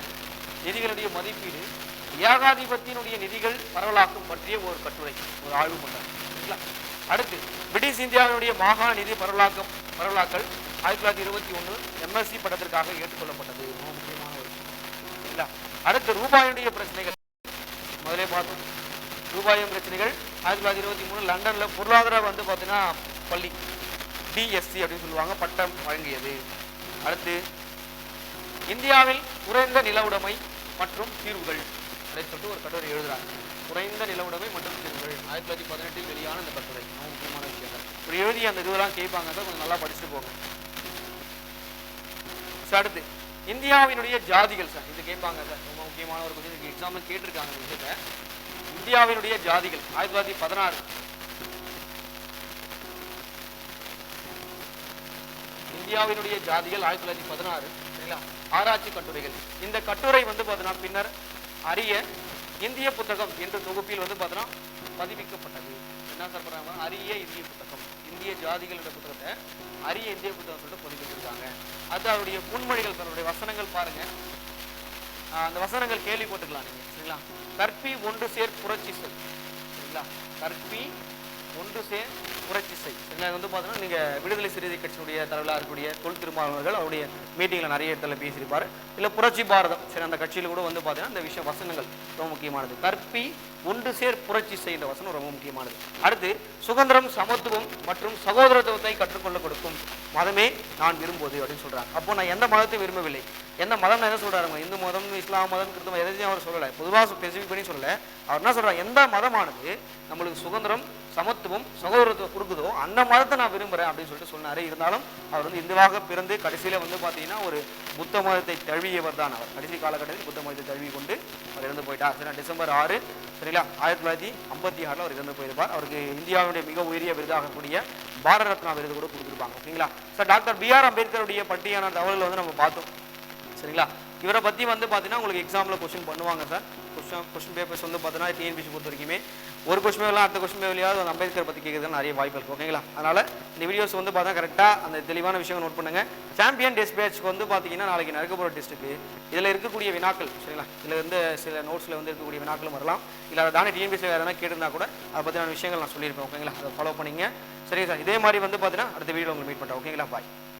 S1: நிதிகளுடைய மதிப்பீடு ஏகாதிபத்தியனுடைய நிதிகள் பரவலாக்கம் பற்றிய ஒரு கட்டுரை ஒரு ஆய்வு பண்ணார் அடுத்து பிரிட்டிஷ் இந்தியாவினுடைய மாகாண நிதி பரவலாக்கம் பரவலாக்கல் ஆயிரத்தி தொள்ளாயிரத்தி இருபத்தி ஒன்று எம்எஸ்சி பட்டத்திற்காக ஏற்றுக்கொள்ளப்பட்டது. ரொம்ப முக்கியமான ஒரு விஷயம். அடுத்து ரூபாயினுடைய பிரச்சனைகள். முதலே பார்த்தோம். ரூபாயும் பிரச்சனைகள். ஆயிரத்தி தொள்ளாயிரத்தி இருபத்தி மூணு லண்டனில் பொருளாதார வந்து பார்த்தீங்கன்னா பள்ளி
S2: டிஎஸ்சி அப்படின்னு சொல்லுவாங்க பட்டம் வழங்கியது. அடுத்து இந்தியாவில் குறைந்த நிலவுடைமை மற்றும் தீர்வுகள் அப்படின்னு சொல்லிட்டு ஒரு கட்டுரை எழுதுறாங்க. குறைந்த நிலவுடைமை மற்றும் தீர்வுகள். ஆயிரத்தி தொள்ளாயிரத்தி பதினெட்டில் வெளியான இந்த கட்டுரை. ரொம்ப முக்கியமான விஷயங்கள். இப்படி எழுதி அந்த இதுவெல்லாம் கேட்பாங்க. கொஞ்சம் நல்லா படிச்சுட்டு போங்க. சார் அடுத்து. இந்தியாவினுடைய ஜாதிகள் சார். இது கேட்பாங்க சார். ரொம்ப முக்கியமான ஒரு கொஸ்டின் இதுக்கு எக்ஸாம்பிள் கேட்டிருக்காங்க இந்த விஷயத்தை இந்தியாவினுடைய ஜாதிகள். ஆயிரத்தி தொள்ளாயிரத்தி பதினாறு. இந்தியாவினுடைய ஜாதிகள் ஆயிரத்தி தொள்ளாயிரத்தி பதினாறு. சரிங்களா? ஆராய்ச்சி கட்டுரைகள். இந்த கட்டுரை வந்து பார்த்தீங்கன்னா பின்னர் அரிய இந்திய புத்தகம் என்ற தொகுப்பில் வந்து பார்த்தீங்கன்னா பதிவிக்கப்பட்டது. என்ன சார் பண்ணுறாங்க அரிய இந்திய புத்தகம். இந்திய ஜாதிகள் என்ற புத்தகத்தை அரிய இந்திய புத்தகம் சொல்லிட்டு பதிவிட்டிருக்காங்க. அது அவருடைய புன்மொழிகள் அவருடைய வசனங்கள் பாருங்க. அந்த வசனங்கள் கேள்வி போட்டுக்கலாம் நீங்க சரிங்களா? கற்பி ஒன்று சேர் புரட்சி சொல் சரிங்களா? கற்பி ஒன்று சேர் புரட்சி செய் இது வந்து பார்த்தீங்கன்னா நீங்கள் விடுதலை சிறுத்தை கட்சியுடைய தலைவராக இருக்கக்கூடிய தொல் திருமாவளவர்கள் அவருடைய மீட்டிங்கில் நிறைய இடத்துல பேசியிருப்பார். இல்லை புரட்சி பாரதம். சரி அந்த கட்சியில் கூட வந்து பார்த்தீங்கன்னா இந்த விஷயம் வசனங்கள் ரொம்ப முக்கியமானது. கற்பி ஒன்று சேர் புரட்சி செய்கிற வசனம் ரொம்ப முக்கியமானது. அடுத்து சுதந்திரம் சமத்துவம் மற்றும் சகோதரத்துவத்தை கற்றுக்கொள்ள கொடுக்கும் மதமே நான் விரும்புவது அப்படின்னு சொல்கிறாங்க அப்போ நான் எந்த மதத்தை விரும்பவில்லை. எந்த மதம் என்ன சொல்கிறாருங்க இந்து மதம் இஸ்லாம் மதம் கிறிஸ்தவம் எதையும் அவர் சொல்லலை. பொதுவாக ஸ்பெசிஃபிக் பண்ணி சொல்லலை. அவர் என்ன சொல்கிறார் எந்த மதமானது நம்மளுக்கு சுதந்திரம் சமத்துவம் சகோதரத்துவம் கொடுக்குதோ அந்த மதத்தை நான் விரும்புகிறேன் அப்படின்னு சொல்லிட்டு சொன்னார். இருந்தாலும் அவர் வந்து இந்துவாக பிறந்து கடைசியில் வந்து பார்த்தீங்கன்னா ஒரு புத்த மதத்தை தழுவியவர் தான் அவர். கடைசி காலகட்டத்தில் புத்த மதத்தை தழுவி கொண்டு அவர் இறந்து போயிட்டார். சரிங்களா? டிசம்பர் ஆறு சரிங்களா ஆயிரத்தி தொள்ளாயிரத்தி ஐம்பத்தி ஆறில் அவர் இறந்து போயிருப்பார். அவருக்கு இந்தியாவுடைய மிக உயரிய விருதாகக்கூடிய பாரத ரத்னா விருது கூட கொடுத்துருப்பாங்க. ஓகேங்களா? சார் டாக்டர் பிஆர் அம்பேத்கருடைய பட்டியான தகவல்கள் வந்து நம்ம பார்த்தோம். சரிங்களா? இவரை பற்றி வந்து பார்த்தீங்கன்னா உங்களுக்கு எக்ஸாமில் கொஸ்டின் பண்ணுவாங்க சார் கொஸ்டின் கொஸ்டின் பேப்பர்ஸ் வந்து பார்த்தீங்கன்னா டிஎன்பிசி பொறுத்த வரைக்குமே ஒரு கொஸ்டின் பேப்பர்லாம் அடுத்த கொஸ்டின் பேப்பர்லையாவது அந்த அம்பேத்கர் பற்றி கேட்குறதுக்கு நிறைய வாய்ப்பு இருக்குது ஓகேங்களா அதனால் இந்த வீடியோஸ் வந்து பார்த்தா கரெக்டாக அந்த தெளிவான விஷயம் நோட் பண்ணுங்கள் சாம்பியன் டெஸ்ட் பேட்ச்க்கு வந்து பார்த்தீங்கன்னா நாளைக்கு நடக்க போகிற டெஸ்ட்டுக்கு இதில் இருக்கக்கூடிய வினாக்கள் சரிங்களா? இதில் இருந்து சில நோட்ஸில் வந்து இருக்கக்கூடிய வினாக்களும் வரலாம். இல்லை அதை தானே டிஎன்பிசி வேறு எதனா கேட்டிருந்தா கூட அதை பற்றின விஷயங்கள் நான் சொல்லியிருப்பேன் ஓகேங்களா அதை ஃபாலோ பண்ணிங்க சரிங்க சார் இதே மாதிரி வந்து பார்த்தீங்கன்னா அடுத்த வீடியோ உங்களுக்கு மீட் பண்ணுறேன் ஓகேங்களா பாய்